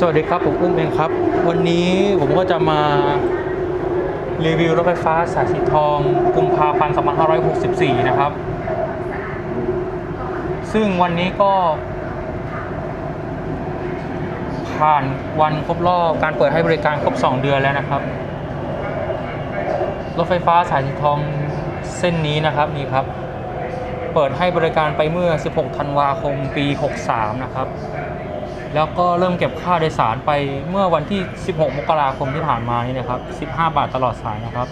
สวัสดีครับ ผมอุ้มเองครับ วันนี้ผมก็จะมารีวิวรถไฟฟ้าสายสีทองกุมภาพันธ์2564 นะครับ ซึ่งวันนี้ก็ ผ่านวันครบรอบการเปิดให้บริการครบ 2 เดือนแล้วนะครับ รถไฟฟ้าสายสีทองเส้นนี้นะครับนี่ครับ เปิดให้บริการไปเมื่อ 16 ธันวาคม ปี 63 นะครับ แล้วก็เริ่มเก็บค่าโดยสารไปเมื่อวันที่ 16 มกราคมที่ผ่านมานี่นะครับ 15 บาทตลอดสายนะครับ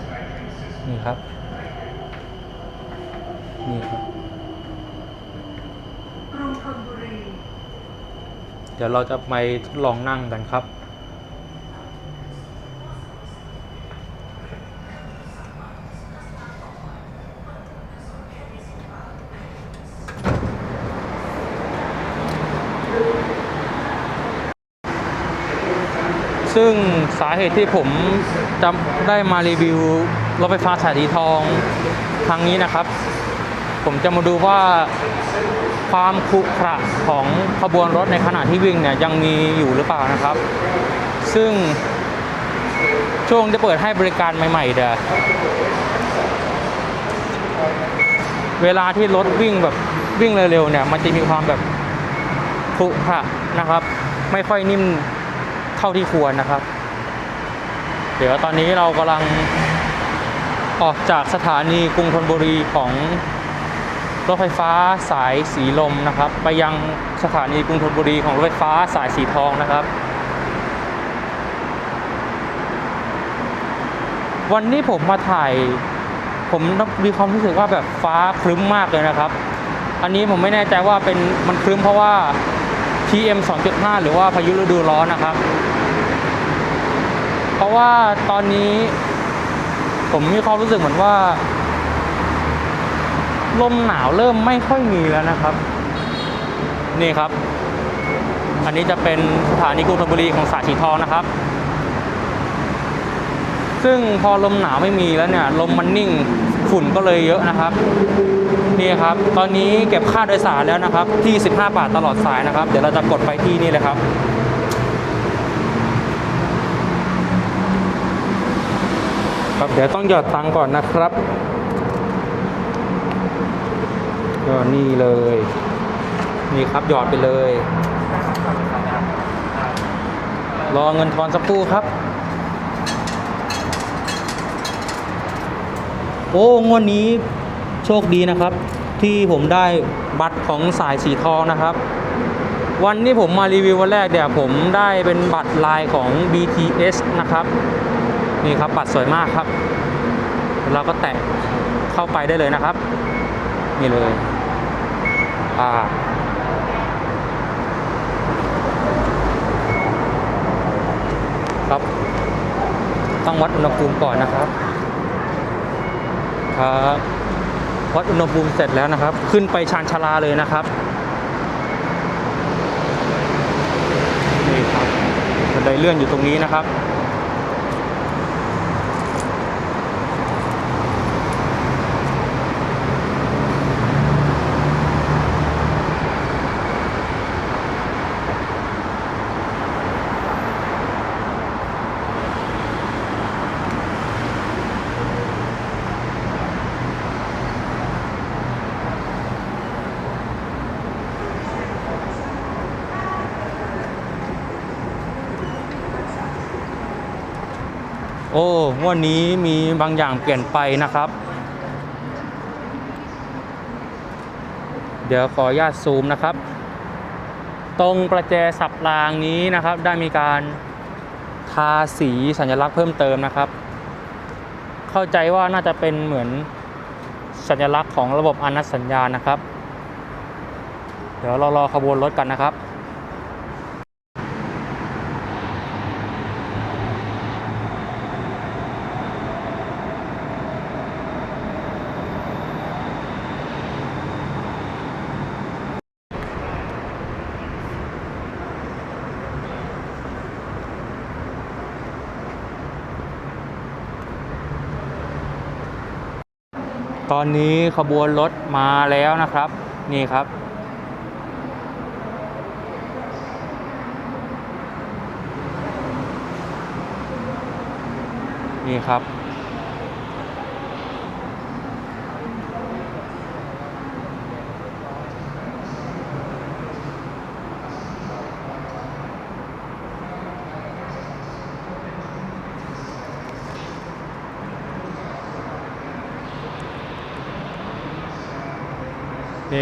นี่ครับ นี่ครับ เดี๋ยวเราจะไปทดลองนั่งกันครับ ซึ่งสาเหตุที่ผมจะได้มารีวิวรถไฟฟ้าสายสีทองครั้งนี้นะครับ ผมจะมาดูว่าความขรุขระของขบวนรถในขณะที่วิ่งเนี่ยยังมีอยู่หรือเปล่านะครับ ซึ่งช่วงที่เปิดให้บริการใหม่ๆเดี๋ยเวลาที่รถวิ่งแบบวิ่งเร็วๆเนี่ยมันจะมีความแบบขรุขระนะครับ ไม่ค่อยนิ่ม ท่าที่ควรนะครับ เดี๋ยวตอนนี้เรากำลังออกจากสถานีกรุงธนบุรีของรถไฟฟ้าสายสีลมนะครับ ไปยังสถานีกรุงธนบุรีของรถไฟฟ้าสายสีทองนะครับ วันนี้ผมมาถ่าย ผมมีความรู้สึกว่าแบบฟ้าครึ้มมากเลยนะครับ อันนี้ผมไม่แน่ใจว่าเป็นมันครึ้มเพราะว่า PM 2.5 หรือว่าพายุฤดูร้อนนะครับ เพราะว่าตอนนี้ผมมีความรู้สึกเหมือนว่า ลมหนาวเริ่มไม่ค่อยมีแล้วนะครับ นี่ครับ อันนี้จะเป็นสถานีกรุงธนบุรีของสายสีทองนะครับ ซึ่งพอลมหนาวไม่มีแล้วเนี่ย ลมมันนิ่งฝุ่นก็เลยเยอะนะครับ นี่ครับ ตอนนี้เก็บค่าโดยสารแล้วนะครับ ที่ 15 บาทตลอดสายนะครับ เดี๋ยวเราจะกดไปที่นี่เลยครับครับเดี๋ยวต้องหยอดตังก่อนนะครับก็นี่เลย นี่ครับหยอดไปเลย รอเงินทอนสักครู่ครับ โอ้งวดนี้ โชคดีนะครับ ที่ผมได้บัตรของสายสีทองนะครับ วันที่ผมมารีวิววันแรกเดี๋ยวผมได้เป็นบัตรลายของ BTS นะครับนี่ครับบัตรสวยมากครับ เราก็แตะเข้าไปได้เลยนะครับ นี่เลยอ่าครับ ต้องวัดอุณหภูมิก่อนนะครับ ครับ วัดอุณหภูมิเสร็จแล้วนะครับ ขึ้นไปชานชาลาเลยนะครับนี่ครับบันไดเลื่อนอยู่ตรงนี้นะครับ วันนี้มีบางอย่างเปลี่ยนไปนะครับ เดี๋ยวขออนุญาตซูมนะครับ ตรงประแจสับรางนี้นะครับ ได้มีการทาสีสัญลักษณ์เพิ่มเติมนะครับ เข้าใจว่าน่าจะเป็นเหมือนสัญลักษณ์ของระบบอนัตสัญญาณนะครับ เดี๋ยวเรารอขบวนรถกันนะครับ ตอนนี้ขบวนรถมาแล้วนะครับ นี่ครับ นี่ครับ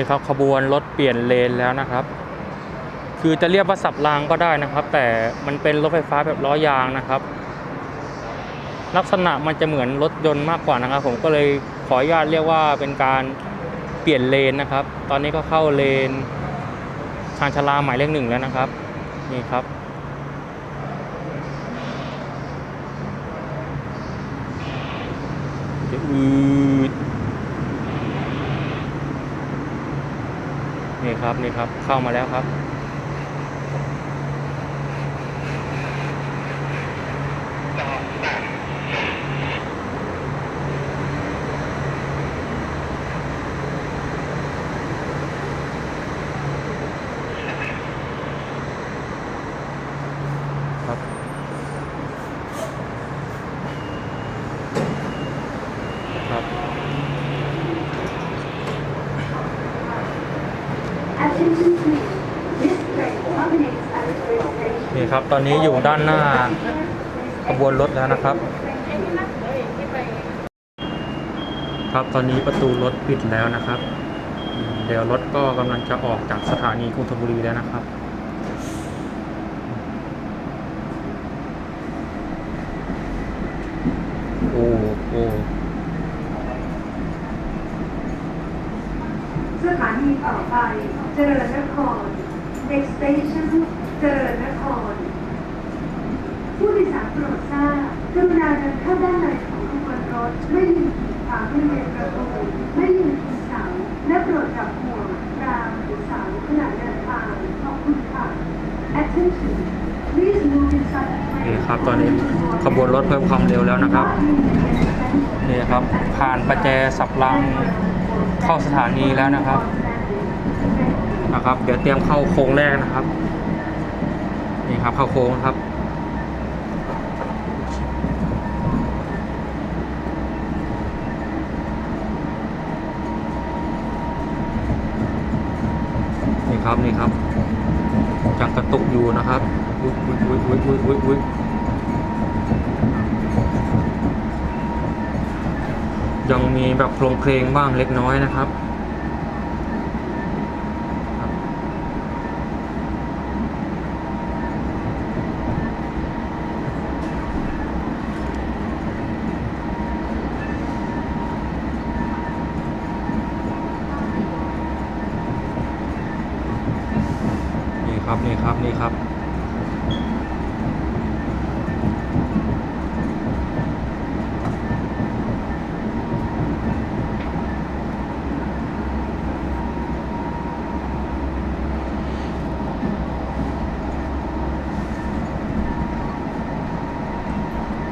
นี่ครับขบวนรถเปลี่ยนเลนแล้วนะครับ คือจะเรียกว่าสับรางก็ได้นะครับ แต่มันเป็นรถไฟฟ้าแบบล้อยางนะครับ ลักษณะมันจะเหมือนรถยนต์มากกว่านะครับ ผมก็เลยขออนุญาตเรียกว่าเป็นการเปลี่ยนเลนนะครับ ตอนนี้ก็เข้าเลนทางชลาหมายเลขหนึ่งแล้วนะครับ นี่ครับอืด นี่ครับนี่ครับเข้ามาแล้วครับครับ ครับ Attention please. This train terminates at the ครับ ตอนนี้อยู่ด้านหน้าขบวนรถแล้วนะครับ ครับตอนนี้ประตูรถปิดแล้วนะครับ เดี๋ยวรถก็กำลังจะออกจากสถานีกรุงธนบุรีแล้วนะครับโอ้โอ้สถานีต่อไปเจริญนคร Next station เจริญนคร ยสารโปรดทราบกรุณาเดินเข้าด้านในของขบวนรถ ไม่ยืนขีดขวางบริเวณประตูไม่ยืนพิงเสา และโปรดจับห่วงราวหรือเสาขณะเดินทางขอบคุณค่ะ Attention Please move inside the นี่ครับตอนนี้ขบวนรถเพิ่มความเร็วแล้วนะครับนี่ครับผ่านประแจสับรางเข้าสถานีแล้วนะครับนะครับ เดี๋ยวเตรียมเข้าโค้งแรกนะครับนี่ครับเข้าโค้งครับ นี่ครับนี่ครับยังกระตุกอยู่นะครับอุ๊ยอุ๊ยอุ๊ยอุ๊ยอุ๊ยอุ๊ยอุ๊ยยังมี แบบโครงเพลงบ้างเล็กน้อยนะครับ นี่ครับนี่ครับนี่ครับ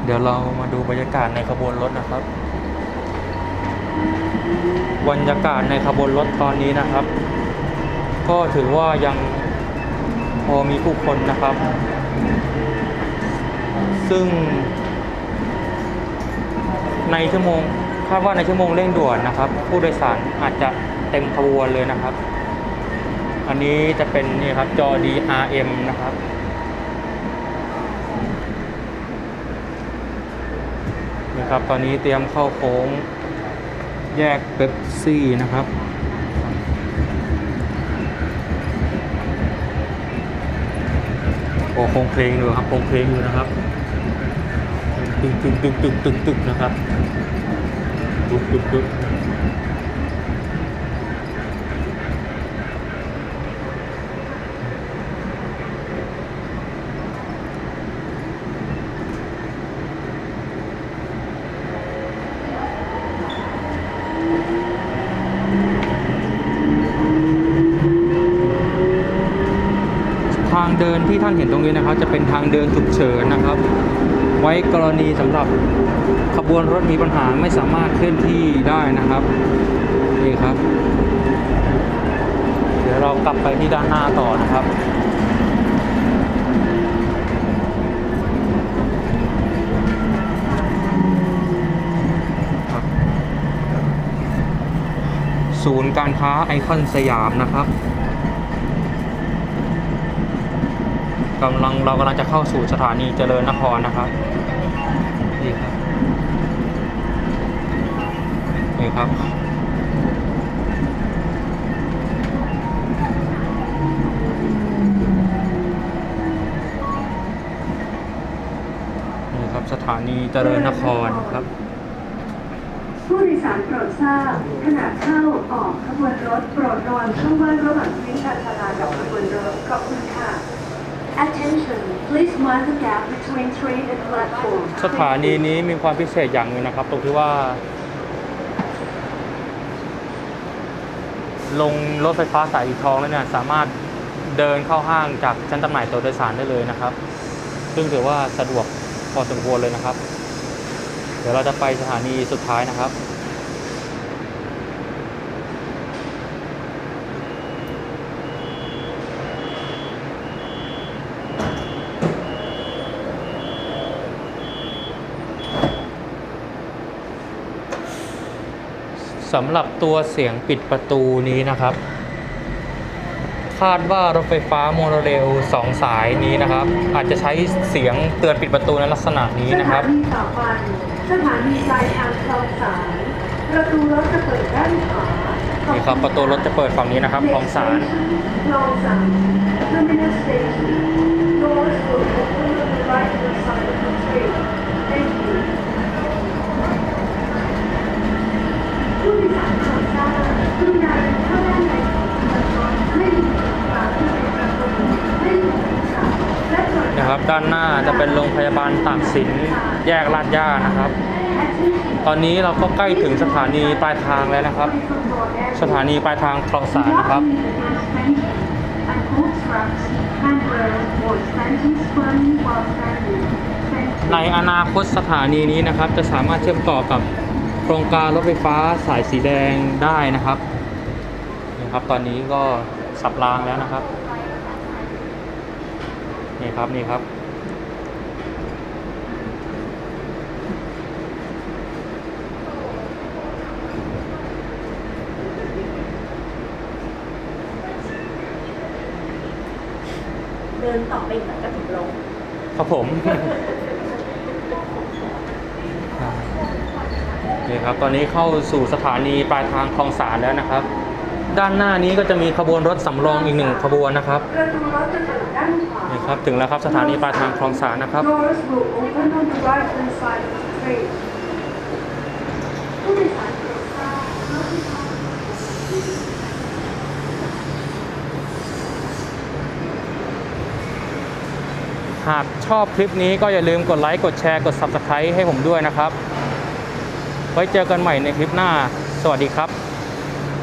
เดี๋ยวเรามาดูบรรยากาศในขบวนรถนะครับ บรรยากาศในขบวนรถตอนนี้นะครับ ก็ถือว่ายังพอมีผู้คนนะครับ ซึ่ง ในชั่วโมงคาดว่าในชั่วโมงเร่งด่วนนะครับ ผู้โดยสารอาจจะเต็มขบวนเลยนะครับ อันนี้จะเป็นนี่ครับจอ DRM นะครับ ครับ ตอนนี้เตรียมเข้าโค้ง แยกเป๊ปซี่นะครับ โอ้โค้งเพลงอยู่ครับโค้งเพลงอยู่นะครับ ตึกตึกตึกตึกตึกตึกนะครับตึกตึกตึก เดินที่ท่านเห็นตรงนี้นะครับ จะเป็นทางเดินฉุกเฉินนะครับ ไว้กรณีสำหรับขบวนรถมีปัญหาไม่สามารถเคลื่อนที่ได้นะครับนี่ครับ เดี๋ยวเรากลับไปที่ด้านหน้าต่อนะครับศูนย์การค้าไอคอนสยามนะครับ กำลังเรากำลังจะเข้าสู่สถานีเจริญนครนะครับนี่ครับนี่ครับ นี่ครับสถานีเจริญนครครับ ผู้โดยสารโปรดทราบขณะเข้าออกขบวนรถโปรดระวังช่องว่างระหว่างพื้นชานชาลากับขบวนรถขอบคุณค่ะ สถานีนี้มีความพิเศษอย่างหนึงนะครับ ตรงที่ว่า ลงรถไฟฟ้าสายสีทองแล้วเนี่ยสามารถเดินเข้าห้างจากชั้นจำหน่ายตัวโดยสารได้เลยนะครับ ซึ่งถือว่าสะดวกพอสมควรเลยนะครับ เดี๋ยวเราจะไปสถานีสุดท้ายนะครับ สำหรับตัวเสียงปิดประตูนี้นะครับ คาดว่ารถไฟฟ้าโมโนเรลสองสายนี้นะครับ อาจจะใช้เสียงเตือนปิดประตูในลักษณะนี้นะครับสถานีต่อไปสถานีปลายทางคลองสารประตูรถจะเปิดด้านขวานี่ครับประตูรถจะเปิดฝั่งนี้นะครับคลองสารคลองสาร Terminal Station Doors will open on the right hand side of the train Thank you ผู้โดยสารโปรดทราบกรุณาเดินเข้าด้านในของขบวนรถไม่หยุดฝาที่เป็นประตูไม่หยุดค่ะและโปรด นะครับ ด้านหน้าจะเป็นโรงพยาบาลตากสินแยกลาดย่านะครับ ตอนนี้เราก็ใกล้ถึงสถานีปลายทางแล้วนะครับ สถานีปลายทางคลองสารนะครับ ในอนาคตสถานีนี้นะครับ จะสามารถเชื่อมต่อกับโครงการรถไฟฟ้าสายสีแดงได้นะครับนี่ครับตอนนี้ก็สับรางแล้วนะครับ นี่ครับ นี่ครับ เดินต่อไปอีกหน่อยก็ถึงลงครับผมนี่ครับตอนนี้เข้าสู่สถานีปลายทางคลองสารแล้วนะครับ ด้านหน้านี้ก็จะมีขบวนรถสำรองอีกหนึ่งขบวนนะครับประตูรถจะเปิดด้านขวานี่ครับถึงแล้วครับสถานีปลายทางคลองสารนะครับ Doors will open on the right hand side of the train ผู้โดยสารโปรดทราบรถไฟฟ้า หากชอบคลิปนี้ก็อย่าลืมกดไลค์ กดแชร์ กด Subscribe ให้ผมด้วยนะครับ ไว้เจอกันใหม่ในคลิปหน้า สวัสดีครับ